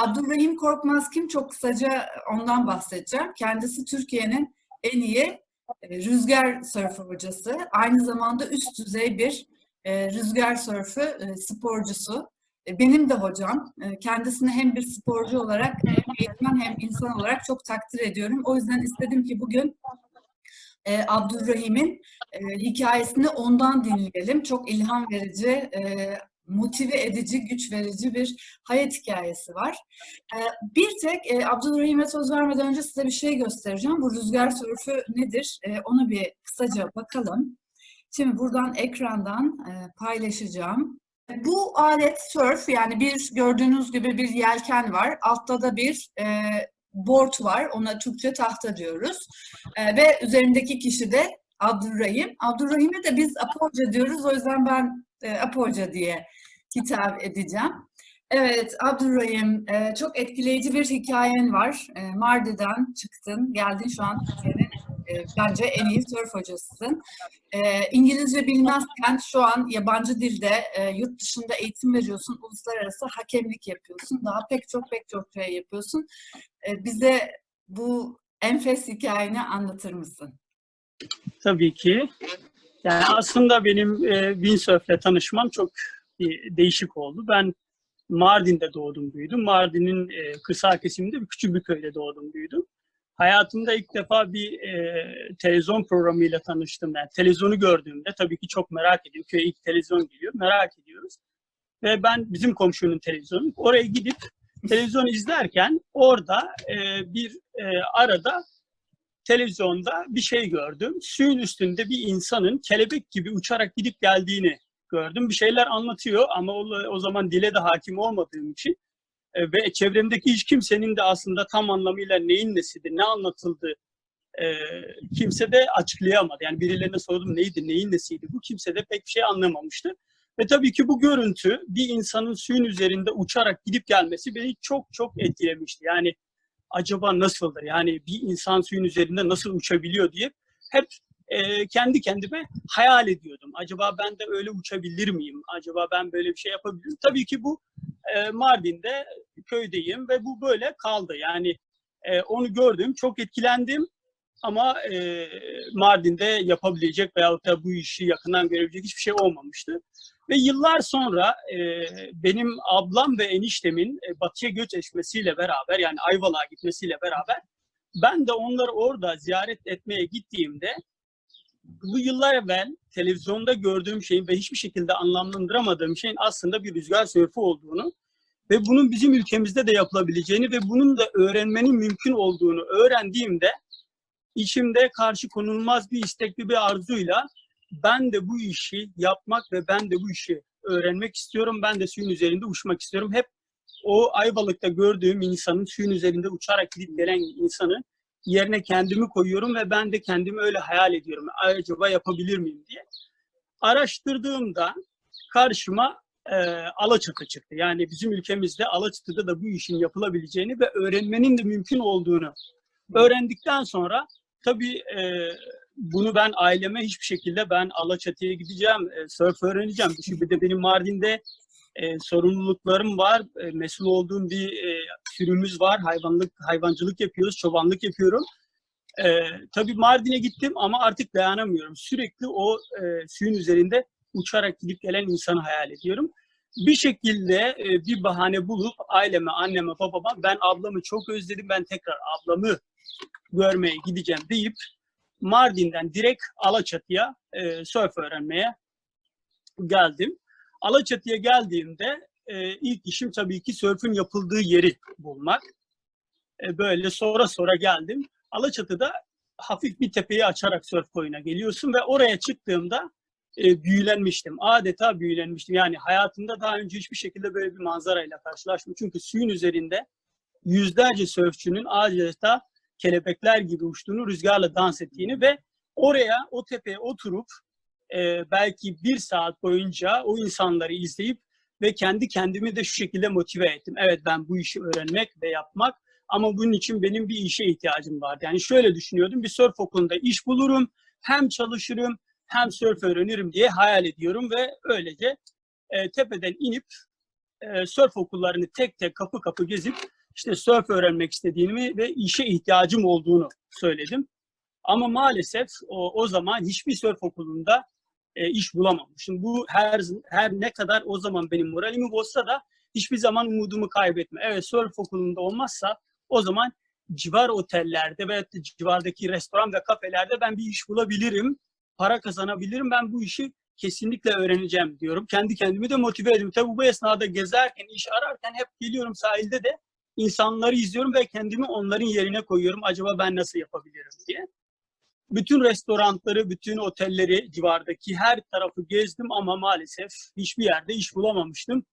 Abdurrahim Korkmaz kim? Çok kısaca ondan bahsedeceğim. Kendisi Türkiye'nin en iyi e, rüzgar sörfü hocası. Aynı zamanda üst düzey bir e, rüzgar sörfü e, sporcusu. Benim de hocam. Kendisini hem bir sporcu olarak hem eğitmen hem insan olarak çok takdir ediyorum. O yüzden istedim ki bugün Abdurrahim'in hikayesini ondan dinleyelim. Çok ilham verici, motive edici, güç verici bir hayat hikayesi var. E, bir tek e, Abdurrahim'e söz vermeden önce size bir şey göstereceğim. Bu rüzgar sörfü nedir? E, ona bir kısaca bakalım. Şimdi buradan ekrandan e, paylaşacağım. Bu alet sörf yani bir gördüğünüz gibi bir yelken var. Altta da bir e, board var. Ona Türkçe tahta diyoruz. Ve üzerindeki kişi de Abdurrahim. Abdurrahim'e de biz Apo Hoca diyoruz. O yüzden ben e, Apo Hoca diye hitap edeceğim. Evet Abdurrahim, e, çok etkileyici bir hikayen var. E, Mardin'den çıktın, geldin şu an Türkiye'nin e, bence en iyi sörf hocasısın. E, İngilizce bilmezken şu an yabancı dilde e, yurt dışında eğitim veriyorsun, uluslararası hakemlik yapıyorsun. Daha pek çok pek çok şey yapıyorsun. E, bize bu enfes hikayeni anlatır mısın? Tabii ki. Yani aslında benim e, windsurf'le tanışmam çok e, değişik oldu. Ben Mardin'de doğdum büyüdüm. Mardin'in e, kırsal kesiminde bir küçük bir köyde doğdum büyüdüm. Hayatımda ilk defa bir e, televizyon programıyla tanıştım. Yani televizyonu gördüğümde tabii ki çok merak ediyorum. Köye ilk televizyon geliyor, merak ediyoruz. Ve ben bizim komşunun televizyonu, oraya gidip televizyon izlerken orada e, bir e, arada televizyonda bir şey gördüm. Suyun üstünde bir insanın kelebek gibi uçarak gidip geldiğini gördüm. Bir şeyler anlatıyor ama o, o zaman dile de hakim olmadığım için e, ve çevremdeki hiç kimsenin de aslında tam anlamıyla neyin nesidir, ne anlatıldı e, kimse de açıklayamadı. Yani birilerine sordum neydi, neyin nesiydi bu kimse de pek bir şey anlamamıştı. Ve tabii ki bu görüntü bir insanın suyun üzerinde uçarak gidip gelmesi beni çok çok etkilemişti. Yani acaba nasıldır? Yani bir insan suyun üzerinde nasıl uçabiliyor diye hep e, kendi kendime hayal ediyordum. Acaba ben de öyle uçabilir miyim? Acaba ben böyle bir şey yapabilir miyim? Tabii ki bu e, Mardin'de köydeyim ve bu böyle kaldı. Yani e, onu gördüm, çok etkilendim ama e, Mardin'de yapabilecek veyahut da bu işi yakından görebilecek hiçbir şey olmamıştı. Ve yıllar sonra e, benim ablam ve eniştemin e, batıya göç etmesiyle beraber yani Ayvalık'a gitmesiyle beraber ben de onları orada ziyaret etmeye gittiğimde bu yıllar evvel televizyonda gördüğüm şeyin ve hiçbir şekilde anlamlandıramadığım şeyin aslında bir rüzgar sörfü olduğunu ve bunun bizim ülkemizde de yapılabileceğini ve bunun da öğrenmenin mümkün olduğunu öğrendiğimde içimde karşı konulmaz bir istekli bir arzuyla ben de bu işi yapmak ve ben de bu işi öğrenmek istiyorum. Ben de suyun üzerinde uçmak istiyorum. Hep o Ayvalık'ta gördüğüm insanın suyun üzerinde uçarak gidip gelen insanı yerine kendimi koyuyorum ve ben de kendimi öyle hayal ediyorum. Acaba yapabilir miyim diye. Araştırdığımda karşıma e, Alaçatı çıktı. Yani bizim ülkemizde Alaçatı'da da bu işin yapılabileceğini ve öğrenmenin de mümkün olduğunu öğrendikten sonra tabii e, bunu ben aileme hiçbir şekilde ben Alaçatı'ya gideceğim, e, surf öğreneceğim. Şimdi de benim Mardin'de e, sorumluluklarım var. E, mesul olduğum bir e, sürümüz var. Hayvanlık, hayvancılık yapıyoruz, çobanlık yapıyorum. E, tabii Mardin'e gittim ama artık dayanamıyorum. Sürekli o e, suyun üzerinde uçarak gidip gelen insanı hayal ediyorum. Bir şekilde e, bir bahane bulup aileme, anneme, babama ben ablamı çok özledim. Ben tekrar ablamı görmeye gideceğim deyip Mardin'den direkt Alaçatı'ya e, surf öğrenmeye geldim. Alaçatı'ya geldiğimde e, ilk işim tabii ki sörfün yapıldığı yeri bulmak. E, böyle sonra sonra geldim. Alaçatı'da hafif bir tepeyi açarak sörf koyuna geliyorsun ve oraya çıktığımda e, büyülenmiştim. Adeta büyülenmiştim. Yani hayatımda daha önce hiçbir şekilde böyle bir manzarayla karşılaşmadım. Çünkü suyun üzerinde yüzlerce sörfçünün adeta kelebekler gibi uçtuğunu, rüzgarla dans ettiğini ve oraya, o tepeye oturup e, belki bir saat boyunca o insanları izleyip ve kendi kendimi de şu şekilde motive ettim. Evet ben bu işi öğrenmek ve yapmak ama bunun için benim bir işe ihtiyacım vardı. Yani şöyle düşünüyordum, bir surf okulunda iş bulurum, hem çalışırım hem surf öğrenirim diye hayal ediyorum ve öylece e, tepeden inip e, surf okullarını tek tek kapı kapı gezip işte surf öğrenmek istediğimi ve işe ihtiyacım olduğunu söyledim. Ama maalesef o, o zaman hiçbir surf okulunda e, iş bulamamışım. Bu her her ne kadar o zaman benim moralimi bozsa da hiçbir zaman umudumu kaybetme. Evet surf okulunda olmazsa o zaman civar otellerde ve civardaki restoran ve kafelerde ben bir iş bulabilirim, para kazanabilirim. Ben bu işi kesinlikle öğreneceğim diyorum. Kendi kendimi de motive ediyorum. Tabii bu esnada gezerken, iş ararken hep geliyorum sahilde de insanları izliyorum ve kendimi onların yerine koyuyorum. Acaba ben nasıl yapabilirim diye. Bütün restoranları, bütün otelleri, civardaki her tarafı gezdim ama maalesef hiçbir yerde iş bulamamıştım.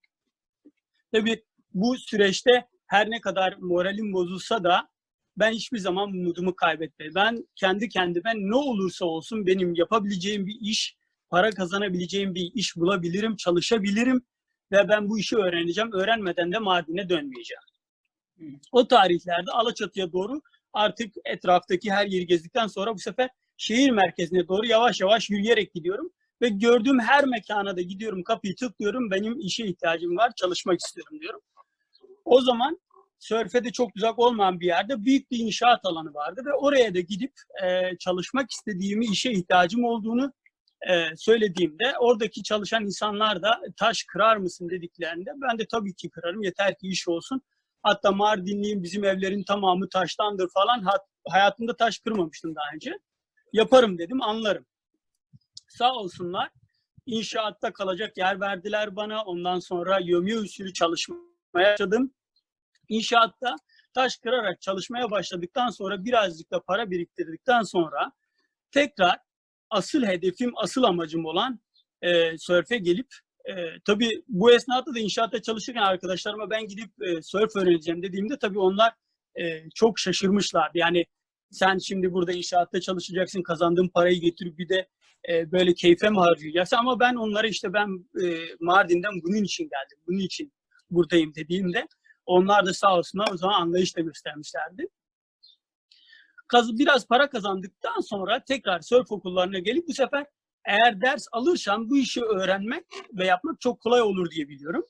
Tabii bu süreçte her ne kadar moralim bozulsa da ben hiçbir zaman umudumu kaybetmedim. Ben kendi kendime ne olursa olsun benim yapabileceğim bir iş, para kazanabileceğim bir iş bulabilirim, çalışabilirim ve ben bu işi öğreneceğim. Öğrenmeden de Mardin'e dönmeyeceğim. O tarihlerde Alaçatı'ya doğru artık etraftaki her yeri gezdikten sonra bu sefer şehir merkezine doğru yavaş yavaş yürüyerek gidiyorum. Ve gördüğüm her mekana da gidiyorum, kapıyı tıklıyorum. Benim işe ihtiyacım var, çalışmak istiyorum diyorum. O zaman Sörfe de çok uzak olmayan bir yerde büyük bir inşaat alanı vardı ve oraya da gidip e, çalışmak istediğimi, işe ihtiyacım olduğunu e, söylediğimde oradaki çalışan insanlar da taş kırar mısın dediklerinde ben de tabii ki kırarım yeter ki iş olsun. Hatta Mardinliyim bizim evlerin tamamı taştandır falan. Hayatımda taş kırmamıştım daha önce. Yaparım dedim anlarım. Sağ olsunlar inşaatta kalacak yer verdiler bana. Ondan sonra yömye usulü çalışmaya başladım. İnşaatta taş kırarak çalışmaya başladıktan sonra birazcık da para biriktirdikten sonra tekrar asıl hedefim, asıl amacım olan e, sörfe gelip e, tabii bu esnada da inşaatta çalışırken arkadaşlarıma ben gidip e, sörf öğreneceğim dediğimde tabii onlar e, çok şaşırmışlardı. Yani sen şimdi burada inşaatta çalışacaksın, kazandığın parayı getirip bir de e, böyle keyfe mi harcayacaksın? Ama ben onlara işte ben e, Mardin'den bunun için geldim, bunun için buradayım dediğimde onlar da sağ olsunlar o zaman anlayış da göstermişlerdi. Biraz para kazandıktan sonra tekrar sörf okullarına gelip bu sefer eğer ders alırsam bu işi öğrenmek ve yapmak çok kolay olur diye biliyorum.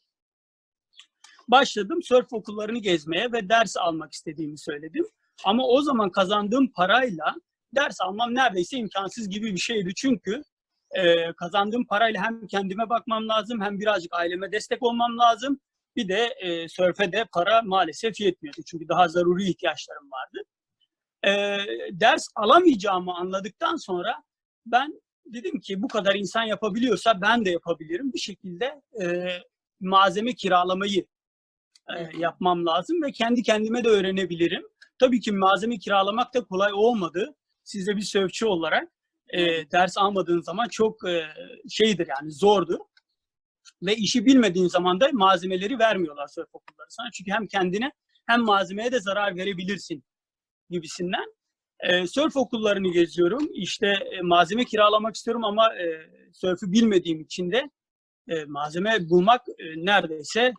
Başladım sörf okullarını gezmeye ve ders almak istediğimi söyledim. Ama o zaman kazandığım parayla ders almam neredeyse imkansız gibi bir şeydi. Çünkü e, kazandığım parayla hem kendime bakmam lazım hem birazcık aileme destek olmam lazım. Bir de e, sörfe de para maalesef yetmiyordu. Çünkü daha zaruri ihtiyaçlarım vardı. E, ders alamayacağımı anladıktan sonra ben dedim ki bu kadar insan yapabiliyorsa ben de yapabilirim. Bir şekilde e, malzeme kiralamayı e, yapmam lazım ve kendi kendime de öğrenebilirim. Tabii ki malzeme kiralamak da kolay olmadı. Siz de bir sörfçü olarak e, ders almadığın zaman çok e, şeydir yani zordur. Ve işi bilmediğin zaman da malzemeleri vermiyorlar sörf okulları sana. Çünkü hem kendine hem malzemeye de zarar verebilirsin gibisinden. E, sörf okullarını geziyorum. İşte e, malzeme kiralamak istiyorum ama e, sörfü bilmediğim için de e, malzeme bulmak e, neredeyse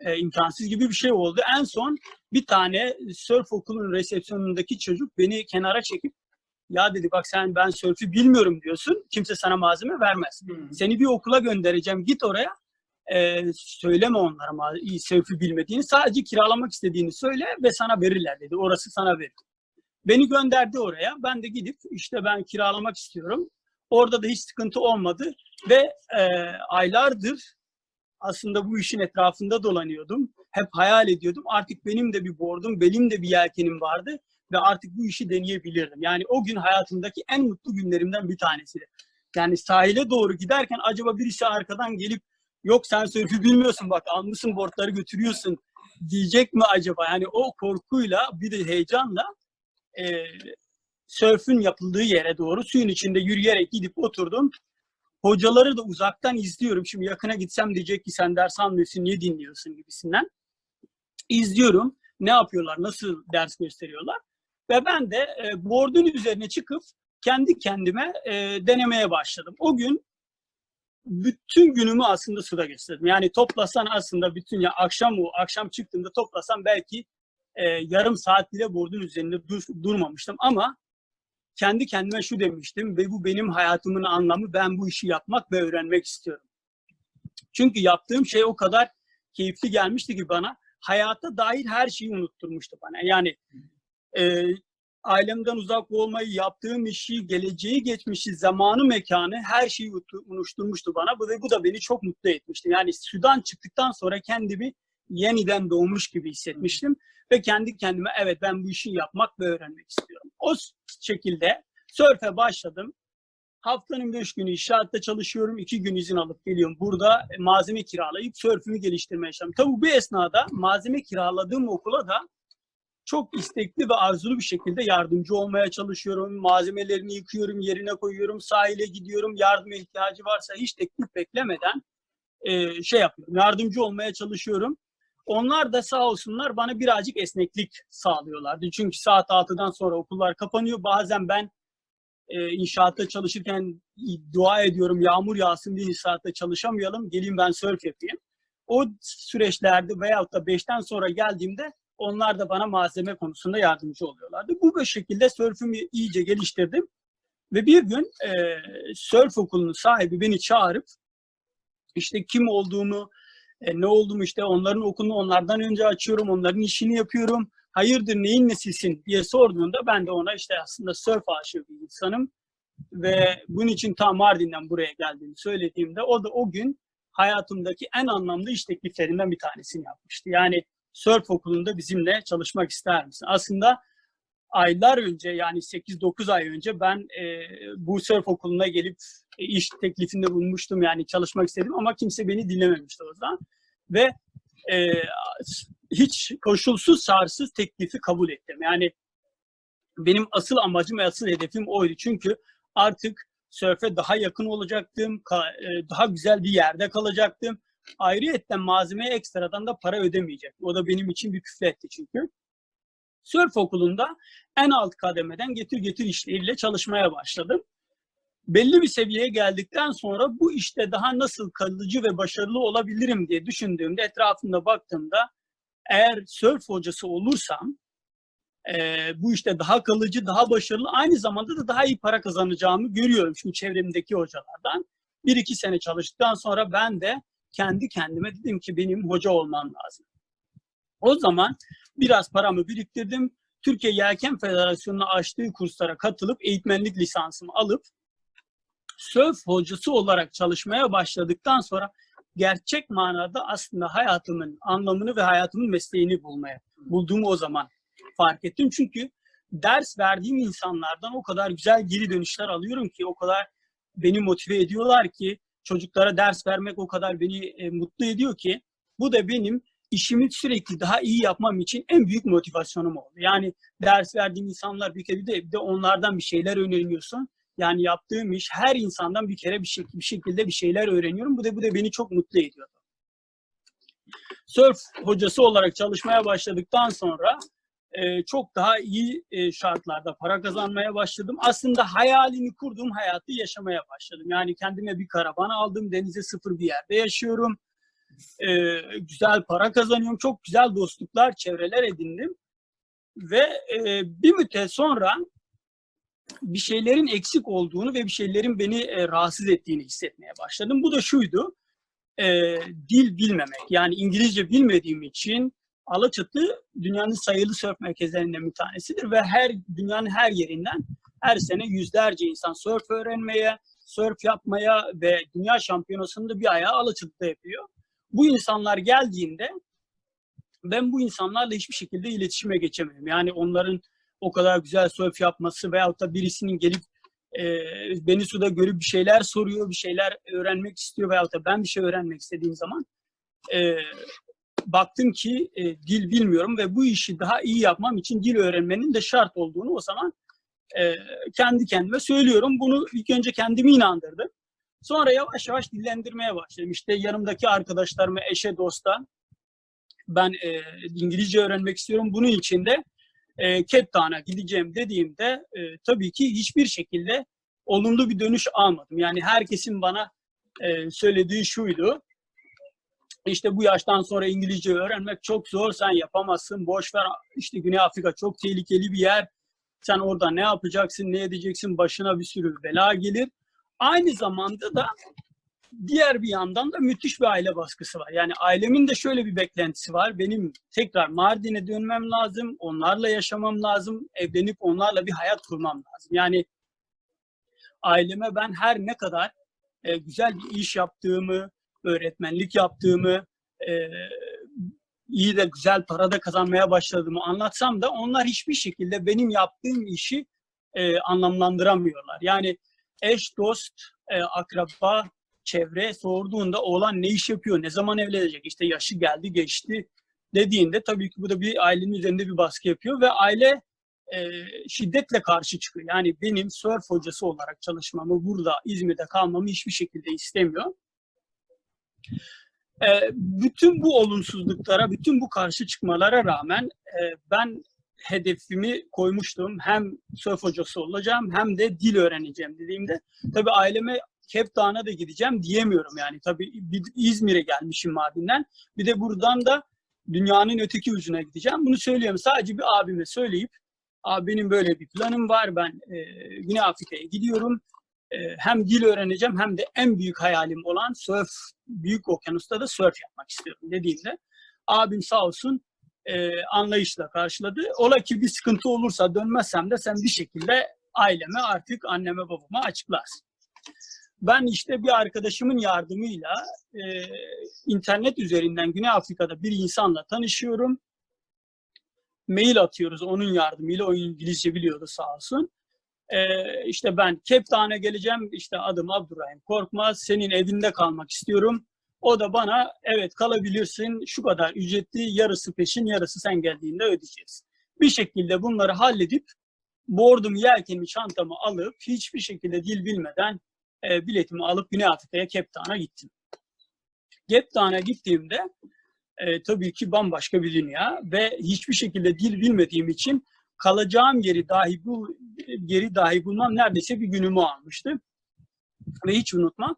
e, imkansız gibi bir şey oldu. En son bir tane sörf okulunun resepsiyonundaki çocuk beni kenara çekip ya dedi bak sen ben sörfü bilmiyorum diyorsun. Kimse sana malzeme vermez. Hmm. Seni bir okula göndereceğim. Git oraya. E, söyleme onlara sörfü bilmediğini. Sadece kiralamak istediğini söyle ve sana verirler dedi. Orası sana verir. Beni gönderdi oraya. Ben de gidip işte ben kiralamak istiyorum. Orada da hiç sıkıntı olmadı ve e, aylardır aslında bu işin etrafında dolanıyordum. Hep hayal ediyordum. Artık benim de bir bordum, benim de bir yelkenim vardı ve artık bu işi deneyebilirdim. Yani o gün hayatımdaki en mutlu günlerimden bir tanesi. Yani sahile doğru giderken acaba birisi arkadan gelip yok sen sörfü bilmiyorsun bak almışsın bordları götürüyorsun diyecek mi acaba? Yani o korkuyla bir de heyecanla e, sörfün yapıldığı yere doğru suyun içinde yürüyerek gidip oturdum. Hocaları da uzaktan izliyorum. Şimdi yakına gitsem diyecek ki sen ders almıyorsun, niye dinliyorsun gibisinden. İzliyorum. Ne yapıyorlar, nasıl ders gösteriyorlar. Ve ben de e, board'un üzerine çıkıp kendi kendime e, denemeye başladım. O gün bütün günümü aslında suda geçirdim. Yani toplasan aslında bütün ya akşam o akşam çıktığımda toplasam belki e, yarım saat bile board'un üzerinde dur, durmamıştım ama kendi kendime şu demiştim ve bu benim hayatımın anlamı ben bu işi yapmak ve öğrenmek istiyorum. Çünkü yaptığım şey o kadar keyifli gelmişti ki bana. Hayata dair her şeyi unutturmuştu bana. Yani e, ailemden uzak olmayı, yaptığım işi, geleceği, geçmişi, zamanı, mekanı her şeyi unutturmuştu bana. Bu, bu da beni çok mutlu etmişti. Yani sudan çıktıktan sonra kendimi yeniden doğmuş gibi hissetmiştim. Ve kendi kendime evet ben bu işi yapmak ve öğrenmek istiyorum. O şekilde sörfe başladım. Haftanın beş günü inşaatta çalışıyorum. iki gün izin alıp geliyorum. Burada e, malzeme kiralayıp sörfümü geliştirmeye çalışıyorum. Tabii bu esnada malzeme kiraladığım okula da çok istekli ve arzulu bir şekilde yardımcı olmaya çalışıyorum. Malzemelerini yıkıyorum, yerine koyuyorum, sahile gidiyorum. Yardıma ihtiyacı varsa hiç teklif beklemeden e, şey yapıyorum. Yardımcı olmaya çalışıyorum. Onlar da sağ olsunlar bana birazcık esneklik sağlıyorlardı. Çünkü saat 6'dan sonra okullar kapanıyor. Bazen ben e, inşaatta çalışırken dua ediyorum yağmur yağsın diye inşaatta çalışamayalım. Geleyim ben surf yapayım. O süreçlerde veyahut da 5'ten sonra geldiğimde onlar da bana malzeme konusunda yardımcı oluyorlardı. Bu şekilde sörfümü iyice geliştirdim. Ve bir gün e, sörf okulunun sahibi beni çağırıp işte kim olduğumu, e, ne olduğumu işte onların okulunu onlardan önce açıyorum, onların işini yapıyorum. Hayırdır neyin nesisin diye sorduğunda ben de ona işte aslında sörf aşığı bir insanım. Ve bunun için tam Mardin'den buraya geldiğimi söylediğimde o da o gün hayatımdaki en anlamlı iş tekliflerinden bir tanesini yapmıştı. Yani sörf okulunda bizimle çalışmak ister misin? Aslında aylar önce yani 8-9 ay önce ben e, bu sörf okuluna gelip e, iş teklifinde bulunmuştum yani çalışmak istedim ama kimse beni dinlememişti o zaman. Ve e, hiç koşulsuz şartsız teklifi kabul ettim. Yani benim asıl amacım ve asıl hedefim oydu. Çünkü artık sörfe daha yakın olacaktım, e, daha güzel bir yerde kalacaktım. Ayrıyetten malzemeye ekstradan da para ödemeyecektim. O da benim için bir küfletti çünkü. Sörf okulunda en alt kademeden getir getir işleriyle çalışmaya başladım. Belli bir seviyeye geldikten sonra bu işte daha nasıl kalıcı ve başarılı olabilirim diye düşündüğümde etrafımda baktığımda eğer sörf hocası olursam e, bu işte daha kalıcı, daha başarılı aynı zamanda da daha iyi para kazanacağımı görüyorum şu çevremdeki hocalardan. Bir iki sene çalıştıktan sonra ben de kendi kendime dedim ki benim hoca olmam lazım. O zaman biraz paramı biriktirdim. Türkiye Yelken Federasyonu'na açtığı kurslara katılıp eğitmenlik lisansımı alıp sörf hocası olarak çalışmaya başladıktan sonra gerçek manada aslında hayatımın anlamını ve hayatımın mesleğini bulmaya bulduğumu o zaman fark ettim. Çünkü ders verdiğim insanlardan o kadar güzel geri dönüşler alıyorum ki o kadar beni motive ediyorlar ki çocuklara ders vermek o kadar beni e, mutlu ediyor ki bu da benim işimi sürekli daha iyi yapmam için en büyük motivasyonum oldu. Yani ders verdiğim insanlar bir kere de, bir de onlardan bir şeyler öğreniyorsun. Yani yaptığım iş her insandan bir kere bir, şek- bir şekilde bir şeyler öğreniyorum. Bu da bu da beni çok mutlu ediyor. Sörf hocası olarak çalışmaya başladıktan sonra e, çok daha iyi e, şartlarda para kazanmaya başladım. Aslında hayalini kurduğum hayatı yaşamaya başladım. Yani kendime bir karavan aldım, denize sıfır bir yerde yaşıyorum. E, güzel para kazanıyorum, çok güzel dostluklar, çevreler edindim. Ve e, bir müddet sonra bir şeylerin eksik olduğunu ve bir şeylerin beni e, rahatsız ettiğini hissetmeye başladım. Bu da şuydu, e, dil bilmemek. Yani İngilizce bilmediğim için Alaçatı dünyanın sayılı sörf merkezlerinden bir tanesidir ve her dünyanın her yerinden her sene yüzlerce insan sörf öğrenmeye, sörf yapmaya ve dünya şampiyonasını bir ayağı Alaçatı'da yapıyor. Bu insanlar geldiğinde ben bu insanlarla hiçbir şekilde iletişime geçemiyorum. Yani onların o kadar güzel sörf yapması veyahut da birisinin gelip e, beni suda görüp bir şeyler soruyor, bir şeyler öğrenmek istiyor veyahut da ben bir şey öğrenmek istediğim zaman e, baktım ki e, dil bilmiyorum ve bu işi daha iyi yapmam için dil öğrenmenin de şart olduğunu o zaman e, kendi kendime söylüyorum. Bunu ilk önce kendimi inandırdım. Sonra yavaş yavaş dillendirmeye başladım. İşte yanımdaki arkadaşlarıma, eşe, dosta ben e, İngilizce öğrenmek istiyorum. Bunun için de e, Cape Town'a gideceğim dediğimde e, tabii ki hiçbir şekilde olumlu bir dönüş almadım. Yani herkesin bana e, söylediği şuydu. İşte bu yaştan sonra İngilizce öğrenmek çok zor. Sen yapamazsın. Boş ver. İşte Güney Afrika çok tehlikeli bir yer. Sen orada ne yapacaksın, ne edeceksin? Başına bir sürü bela gelir. Aynı zamanda da diğer bir yandan da müthiş bir aile baskısı var. Yani ailemin de şöyle bir beklentisi var. Benim tekrar Mardin'e dönmem lazım, onlarla yaşamam lazım, evlenip onlarla bir hayat kurmam lazım. Yani aileme ben her ne kadar e, güzel bir iş yaptığımı, öğretmenlik yaptığımı, e, iyi de güzel para da kazanmaya başladığımı anlatsam da onlar hiçbir şekilde benim yaptığım işi e, anlamlandıramıyorlar. Yani eş, dost, e, akraba, çevre sorduğunda oğlan ne iş yapıyor, ne zaman evlenecek, işte yaşı geldi geçti dediğinde tabii ki bu da bir ailenin üzerinde bir baskı yapıyor ve aile e, şiddetle karşı çıkıyor. Yani benim surf hocası olarak çalışmamı, burada İzmir'de kalmamı hiçbir şekilde istemiyor. E, bütün bu olumsuzluklara, bütün bu karşı çıkmalara rağmen e, ben hedefimi koymuştum. Hem surf hocası olacağım hem de dil öğreneceğim dediğimde tabii aileme Cape Town'a da gideceğim diyemiyorum yani. Tabii İzmir'e gelmişim Mardin'den. Bir de buradan da dünyanın öteki ucuna gideceğim. Bunu söylüyorum. Sadece bir abime söyleyip abi benim böyle bir planım var. Ben e, Güney Afrika'ya gidiyorum. E, hem dil öğreneceğim hem de en büyük hayalim olan surf, büyük okyanusta da surf yapmak istiyorum dediğimde abim sağ olsun e, anlayışla karşıladı. Ola ki bir sıkıntı olursa dönmezsem de sen bir şekilde aileme artık anneme babama açıklarsın. Ben işte bir arkadaşımın yardımıyla e, internet üzerinden Güney Afrika'da bir insanla tanışıyorum. Mail atıyoruz onun yardımıyla. O İngilizce biliyordu sağ olsun. E, işte ben Cape Town'a geleceğim. İşte adım Abdurrahim Korkmaz. Senin evinde kalmak istiyorum. O da bana evet kalabilirsin şu kadar ücretli yarısı peşin yarısı sen geldiğinde ödeyeceğiz. Bir şekilde bunları halledip board'umu yelkenimi çantamı alıp hiçbir şekilde dil bilmeden e, biletimi alıp Güney Afrika'ya Cape gittim. Cape gittiğimde e, tabii ki bambaşka bir dünya ve hiçbir şekilde dil bilmediğim için kalacağım yeri dahi bu yeri dahi bulmam neredeyse bir günümü almıştı. Ve hiç unutmam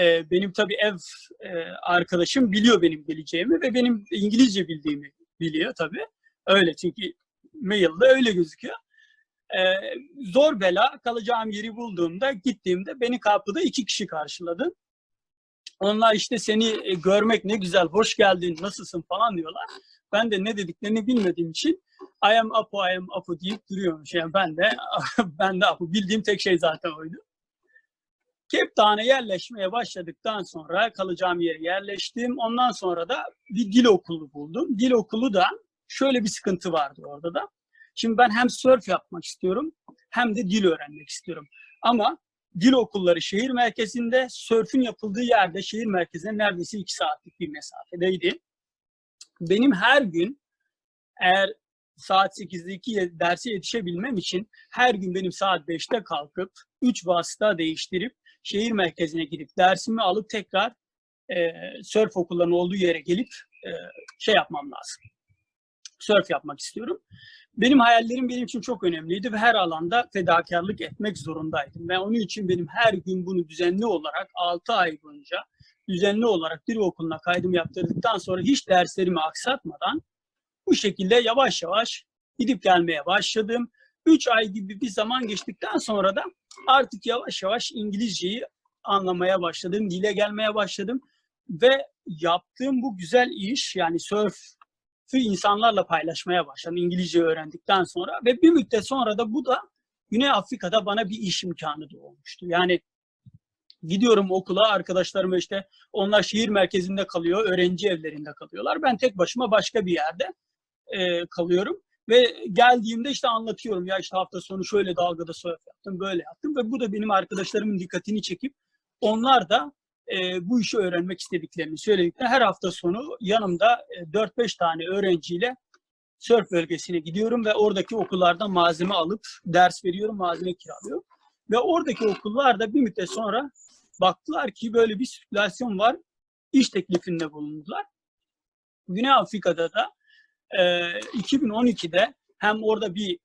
e, benim tabii ev e, arkadaşım biliyor benim geleceğimi ve benim İngilizce bildiğimi biliyor tabii. Öyle çünkü mailde öyle gözüküyor. E, zor bela kalacağım yeri bulduğumda gittiğimde beni kapıda iki kişi karşıladı. Onlar işte seni e, görmek ne güzel, hoş geldin, nasılsın falan diyorlar. Ben de ne dediklerini bilmediğim için I am Apo, I am Apo deyip duruyormuş. Yani ben de ben de Apo. Bildiğim tek şey zaten oydu. Town'a yerleşmeye başladıktan sonra kalacağım yere yerleştim. Ondan sonra da bir dil okulu buldum. Dil okulu da şöyle bir sıkıntı vardı orada da. Şimdi ben hem surf yapmak istiyorum hem de dil öğrenmek istiyorum. Ama dil okulları şehir merkezinde, surf'ün yapıldığı yerde şehir merkezine neredeyse iki saatlik bir mesafedeydi. Benim her gün eğer saat 8'deki derse yetişebilmem için her gün benim saat 5'te kalkıp 3 vasıta değiştirip şehir merkezine gidip dersimi alıp tekrar e, surf okullarının olduğu yere gelip e, şey yapmam lazım. Surf yapmak istiyorum. Benim hayallerim benim için çok önemliydi ve her alanda fedakarlık etmek zorundaydım. Ve onun için benim her gün bunu düzenli olarak 6 ay boyunca düzenli olarak dil okuluna kaydım yaptırdıktan sonra hiç derslerimi aksatmadan bu şekilde yavaş yavaş gidip gelmeye başladım. 3 ay gibi bir zaman geçtikten sonra da artık yavaş yavaş İngilizceyi anlamaya başladım, dile gelmeye başladım ve yaptığım bu güzel iş yani surf'ü insanlarla paylaşmaya başladım İngilizce öğrendikten sonra ve bir müddet sonra da bu da Güney Afrika'da bana bir iş imkanı doğmuştu. Yani gidiyorum okula arkadaşlarım işte onlar şehir merkezinde kalıyor, öğrenci evlerinde kalıyorlar. Ben tek başıma başka bir yerde e, kalıyorum. Ve geldiğimde işte anlatıyorum ya işte hafta sonu şöyle dalgada surf yaptım, böyle yaptım ve bu da benim arkadaşlarımın dikkatini çekip onlar da e, bu işi öğrenmek istediklerini söyledikler. Her hafta sonu yanımda e, 4-5 tane öğrenciyle surf bölgesine gidiyorum ve oradaki okullardan malzeme alıp ders veriyorum, malzeme kiralıyorum. Ve oradaki okullarda bir müddet sonra baktılar ki böyle bir sirkülasyon var. İş teklifinde bulundular. Güney Afrika'da da e, 2012'de hem orada bir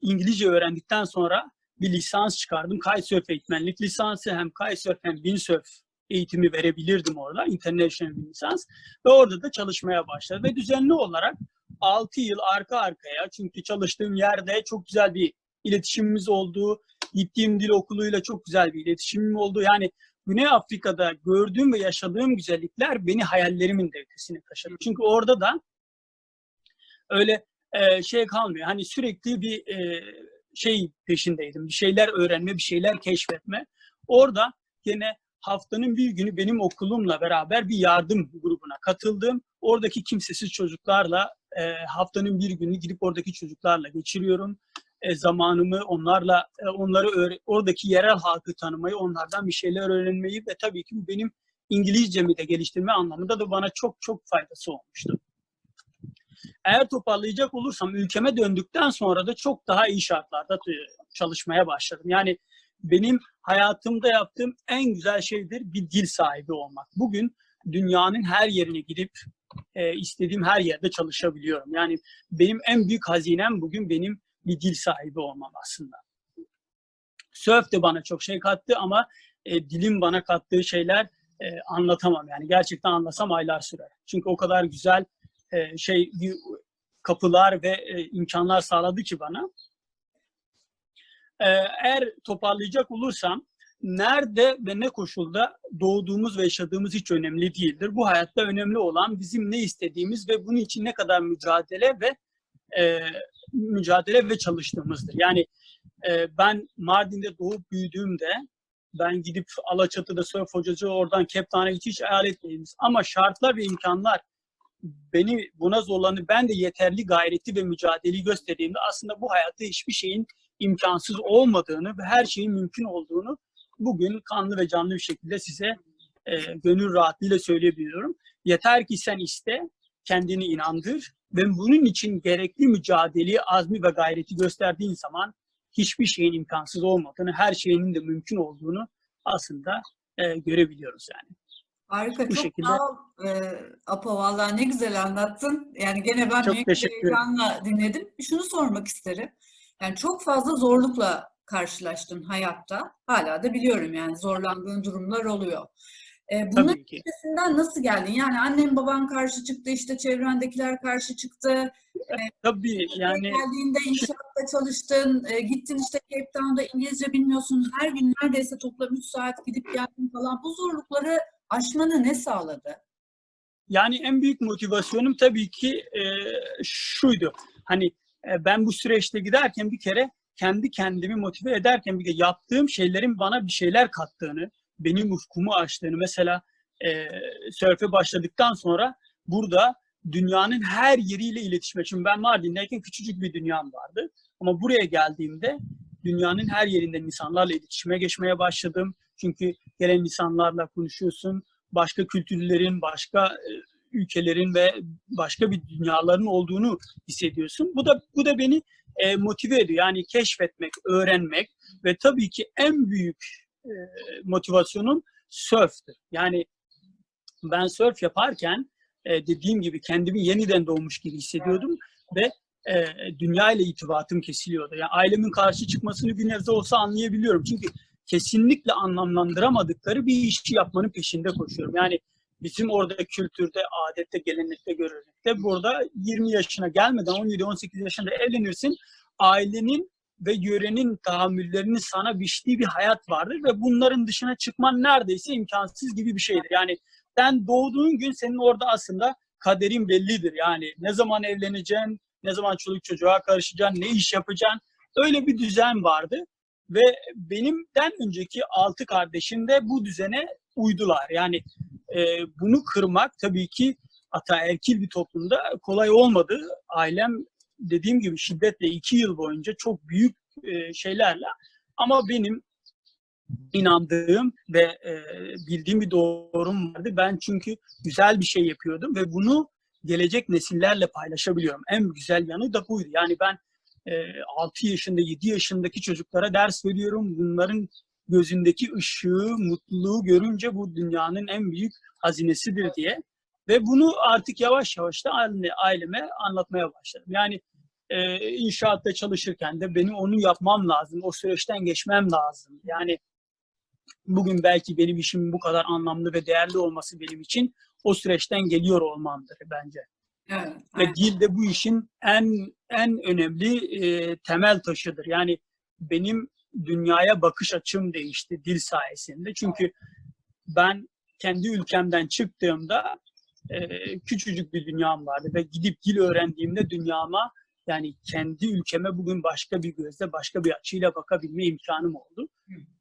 İngilizce öğrendikten sonra bir lisans çıkardım. Kitesurf eğitmenlik lisansı hem kitesurf hem windsurf eğitimi verebilirdim orada. International lisans. Ve orada da çalışmaya başladım. Ve düzenli olarak 6 yıl arka arkaya çünkü çalıştığım yerde çok güzel bir iletişimimiz oldu. Gittiğim dil okuluyla çok güzel bir iletişimim oldu. Yani Güney Afrika'da gördüğüm ve yaşadığım güzellikler beni hayallerimin de ötesine taşıdı. Çünkü orada da öyle e, şey kalmıyor. Hani sürekli bir e, şey peşindeydim. Bir şeyler öğrenme, bir şeyler keşfetme. Orada gene haftanın bir günü benim okulumla beraber bir yardım grubuna katıldım. Oradaki kimsesiz çocuklarla e, haftanın bir günü gidip oradaki çocuklarla geçiriyorum. E, zamanımı onlarla, e, onları oradaki yerel halkı tanımayı, onlardan bir şeyler öğrenmeyi ve tabii ki benim İngilizcemi de geliştirme anlamında da bana çok çok faydası olmuştu. Eğer toparlayacak olursam ülkeme döndükten sonra da çok daha iyi şartlarda e, çalışmaya başladım. Yani benim hayatımda yaptığım en güzel şeydir bir dil sahibi olmak. Bugün dünyanın her yerine gidip e, istediğim her yerde çalışabiliyorum. Yani benim en büyük hazinem bugün benim bir dil sahibi olmam aslında. Surf de bana çok şey kattı ama e, dilin bana kattığı şeyler e, anlatamam. Yani gerçekten anlasam aylar sürer. Çünkü o kadar güzel e, şey kapılar ve e, imkanlar sağladı ki bana. Ee, eğer toparlayacak olursam nerede ve ne koşulda doğduğumuz ve yaşadığımız hiç önemli değildir. Bu hayatta önemli olan bizim ne istediğimiz ve bunun için ne kadar mücadele ve e, mücadele ve çalıştığımızdır. Yani e, ben Mardin'de doğup büyüdüğümde ben gidip Alaçatı'da sörf hocası oradan Keptane'ye hiç hayal etmeyiniz. Ama şartlar ve imkanlar beni buna zorlandı. Ben de yeterli gayreti ve mücadeleyi gösterdiğimde aslında bu hayatta hiçbir şeyin imkansız olmadığını ve her şeyin mümkün olduğunu bugün kanlı ve canlı bir şekilde size e, gönül rahatlığıyla söyleyebiliyorum. Yeter ki sen iste, kendini inandır ve bunun için gerekli mücadeleyi, azmi ve gayreti gösterdiğin zaman hiçbir şeyin imkansız olmadığını, her şeyin de mümkün olduğunu aslında e, görebiliyoruz yani. Harika. Bu çok şekilde. sağ ol e, Apo. Vallahi ne güzel anlattın. Yani gene ben Çok büyük bir heyecanla dinledim. Şunu sormak isterim. Yani çok fazla zorlukla karşılaştın hayatta. Hala da biliyorum yani zorlandığın durumlar oluyor. E, ki. üstesinden nasıl geldin? Yani annen baban karşı çıktı, işte çevrendekiler karşı çıktı. Tabii yani Geldiğinde inşaatta çalıştın, e, gittin işte Cape Town'da İngilizce bilmiyorsun. Her gün neredeyse toplam 3 saat gidip geldin falan. Bu zorlukları aşmanı ne sağladı? Yani en büyük motivasyonum tabii ki e, şuydu. Hani e, ben bu süreçte giderken bir kere kendi kendimi motive ederken bir de yaptığım şeylerin bana bir şeyler kattığını, benim ufkumu açtığını mesela e, sörfe başladıktan sonra burada dünyanın her yeriyle iletişime. Şimdi ben Mardin'deyken küçücük bir dünyam vardı. Ama buraya geldiğimde dünyanın her yerinden insanlarla iletişime geçmeye başladım. Çünkü gelen insanlarla konuşuyorsun. Başka kültürlerin, başka e, ülkelerin ve başka bir dünyaların olduğunu hissediyorsun. Bu da bu da beni e, motive ediyor. Yani keşfetmek, öğrenmek ve tabii ki en büyük e, motivasyonum sörftür. Yani ben sörf yaparken e, dediğim gibi kendimi yeniden doğmuş gibi hissediyordum ve e, dünya ile irtibatım kesiliyordu. Yani ailemin karşı çıkmasını bir nebze olsa anlayabiliyorum. Çünkü kesinlikle anlamlandıramadıkları bir işi yapmanın peşinde koşuyorum. Yani bizim orada kültürde, adette, gelenekte, görenekte burada 20 yaşına gelmeden 17-18 yaşında evlenirsin. Ailenin ve yörenin tahammüllerinin sana biçtiği bir hayat vardır ve bunların dışına çıkman neredeyse imkansız gibi bir şeydir. Yani sen doğduğun gün senin orada aslında kaderin bellidir. Yani ne zaman evleneceksin, ne zaman çoluk çocuğa karışacaksın, ne iş yapacaksın. Öyle bir düzen vardı ve benimden önceki altı kardeşim de bu düzene uydular. Yani e, bunu kırmak tabii ki ataerkil bir toplumda kolay olmadı. Ailem dediğim gibi şiddetle iki yıl boyunca çok büyük e, şeylerle ama benim inandığım ve e, bildiğim bir doğrum vardı. Ben çünkü güzel bir şey yapıyordum ve bunu gelecek nesillerle paylaşabiliyorum. En güzel yanı da buydu. Yani ben 6 yaşında, 7 yaşındaki çocuklara ders veriyorum. Bunların gözündeki ışığı, mutluluğu görünce bu dünyanın en büyük hazinesidir diye. Ve bunu artık yavaş yavaş da aile- aileme anlatmaya başladım. Yani e, inşaatta çalışırken de benim onu yapmam lazım. O süreçten geçmem lazım. Yani bugün belki benim işimin bu kadar anlamlı ve değerli olması benim için o süreçten geliyor olmamdır bence. Evet. Ve aynen. dil de bu işin en en önemli e, temel taşıdır. Yani benim dünyaya bakış açım değişti dil sayesinde. Çünkü ben kendi ülkemden çıktığımda e, küçücük bir dünyam vardı ve gidip dil öğrendiğimde dünyama yani kendi ülkeme bugün başka bir gözle, başka bir açıyla bakabilme imkanım oldu.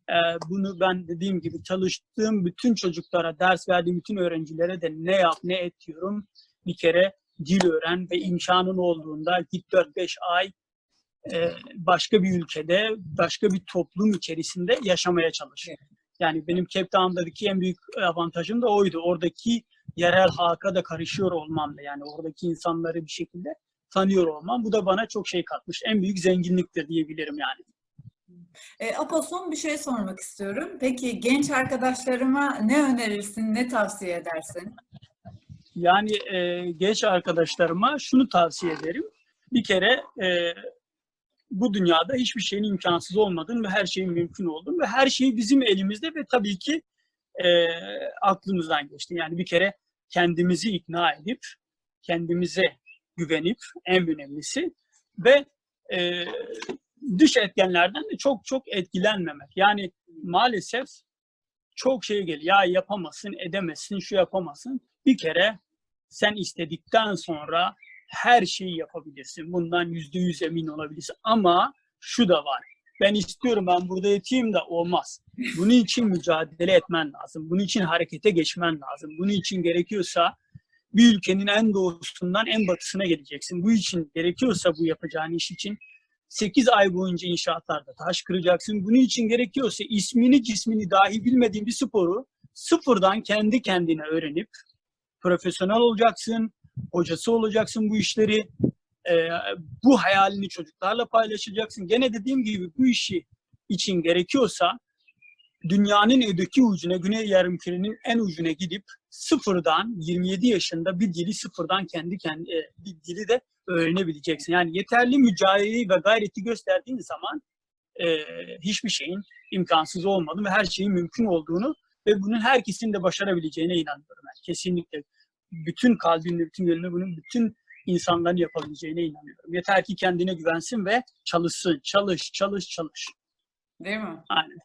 E, bunu ben dediğim gibi çalıştığım bütün çocuklara, ders verdiğim bütün öğrencilere de ne yap ne et diyorum. Bir kere dil öğren ve imkanın olduğunda git 4-5 ay e, başka bir ülkede, başka bir toplum içerisinde yaşamaya çalış. Yani benim Cape Town'daki en büyük avantajım da oydu. Oradaki yerel halka da karışıyor olmam da yani oradaki insanları bir şekilde tanıyor olmam. Bu da bana çok şey katmış. En büyük zenginliktir diyebilirim yani. E, Apo son bir şey sormak istiyorum. Peki genç arkadaşlarıma ne önerirsin, ne tavsiye edersin? Yani e, genç arkadaşlarıma şunu tavsiye ederim. Bir kere e, bu dünyada hiçbir şeyin imkansız olmadığını ve her şeyin mümkün olduğunu ve her şey bizim elimizde ve tabii ki e, aklımızdan geçti. Yani bir kere kendimizi ikna edip, kendimize güvenip en önemlisi ve e, dış etkenlerden de çok çok etkilenmemek. Yani maalesef çok şey geliyor. Ya yapamazsın, edemezsin, şu yapamazsın. Bir kere sen istedikten sonra her şeyi yapabilirsin. Bundan yüzde yüz emin olabilirsin. Ama şu da var. Ben istiyorum ben burada yatayım da olmaz. Bunun için mücadele etmen lazım. Bunun için harekete geçmen lazım. Bunun için gerekiyorsa bir ülkenin en doğusundan en batısına geleceksin. Bu için gerekiyorsa bu yapacağın iş için 8 ay boyunca inşaatlarda taş kıracaksın. Bunun için gerekiyorsa ismini cismini dahi bilmediğin bir sporu sıfırdan kendi kendine öğrenip profesyonel olacaksın, hocası olacaksın bu işleri. Ee, bu hayalini çocuklarla paylaşacaksın. Gene dediğim gibi bu işi için gerekiyorsa dünyanın öteki ucuna, güney yarımkürenin en ucuna gidip sıfırdan 27 yaşında bir dili sıfırdan kendi kendi e, bir dili de öğrenebileceksin. Yani yeterli mücadeleyi ve gayreti gösterdiğin zaman e, hiçbir şeyin imkansız olmadığını ve her şeyin mümkün olduğunu ve bunun herkesin de başarabileceğine inanıyorum. Yani kesinlikle bütün kalbimle, bütün gönlümle bunun bütün insanların yapabileceğine inanıyorum. Yeter ki kendine güvensin ve çalışsın. Çalış, çalış, çalış. Değil mi? Aynen.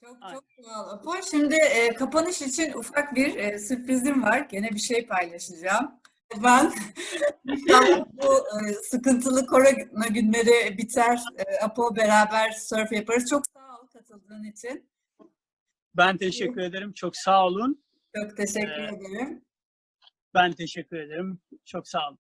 Çok Aynen. çok ol Apo. Şimdi e, kapanış için ufak bir e, sürprizim var. Gene bir şey paylaşacağım. Ben inşallah bu e, sıkıntılı korona günleri biter. E, Apo beraber surf yaparız. Çok sağ ol katıldığın için. Ben teşekkür ederim. Çok sağ olun. Çok teşekkür Evet. ederim. Ben teşekkür ederim. Çok sağ olun.